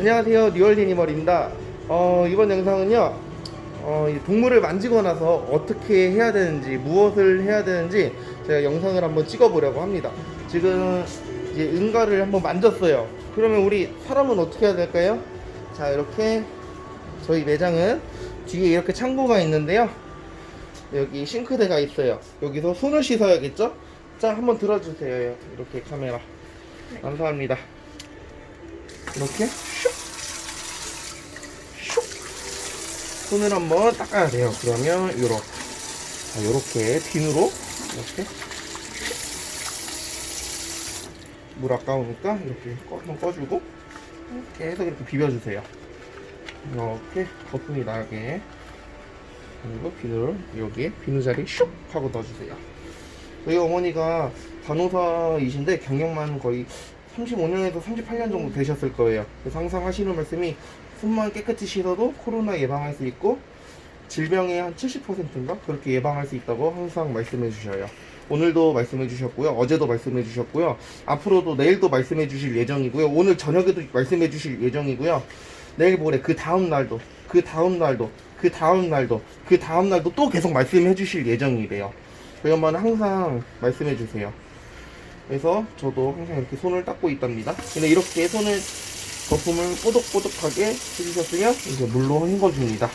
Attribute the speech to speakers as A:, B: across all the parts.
A: 안녕하세요. 뉴얼리니멀입니다. 어, 이번 영상은요 어, 이 동물을 만지고 나서 어떻게 해야 되는지 무엇을 해야 되는지 제가 영상을 한번 찍어 보려고 합니다. 지금 이제 응가를 한번 만졌어요. 그러면 우리 사람은 어떻게 해야 될까요? 자 이렇게 저희 매장은 뒤에 이렇게 창고가 있는데요. 여기 싱크대가 있어요. 여기서 손을 씻어야겠죠? 자 한번 들어주세요. 이렇게 카메라. 감사합니다. 이렇게 슉, 슉. 손을 한번 닦아야 돼요. 그러면 요렇게 자, 요렇게 비누로 이렇게 물 아까우니까 이렇게 꺼, 한번 꺼주고 계속 이렇게 비벼주세요. 이렇게 거품이 나게 그리고 비누를 여기에 비누 자리 슉 하고 넣어주세요. 저희 어머니가 간호사이신데 경력만 거의 35년에서 38년 정도 되셨을 거예요. 그래서 항상 하시는 말씀이 손만 깨끗이 씻어도 코로나 예방할 수 있고 질병의 한 70%인가 그렇게 예방할 수 있다고 항상 말씀해 주셔요. 오늘도 말씀해 주셨고요. 어제도 말씀해 주셨고요. 앞으로도 내일도 말씀해 주실 예정이고요. 오늘 저녁에도 말씀해 주실 예정이고요. 내일 모레 그 다음 날도 그 다음 날도 그 다음 날도 그 다음 날도 또 계속 말씀해 주실 예정이래요. 엄마는 항상 말씀해 주세요. 그래서 저도 항상 이렇게 손을 닦고 있답니다. 근데 이렇게 손을 거품을 뽀득뽀득하게 해주셨으면 이제 물로 헹궈줍니다.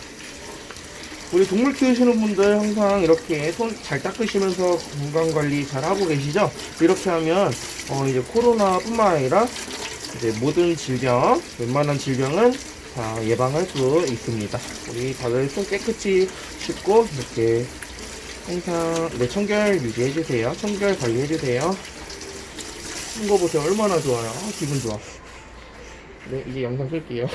A: 우리 동물 키우시는 분들 항상 이렇게 손 잘 닦으시면서 건강 관리 잘 하고 계시죠? 이렇게 하면 어 이제 코로나뿐만 아니라 이제 모든 질병, 웬만한 질병은 다 예방할 수 있습니다. 우리 다들 손 깨끗이 씻고 이렇게 항상 네, 청결 유지해주세요. 청결 관리해주세요. 이거 보세요. 얼마나 좋아요. 아, 기분 좋아. 네, 이제 영상 끌게요.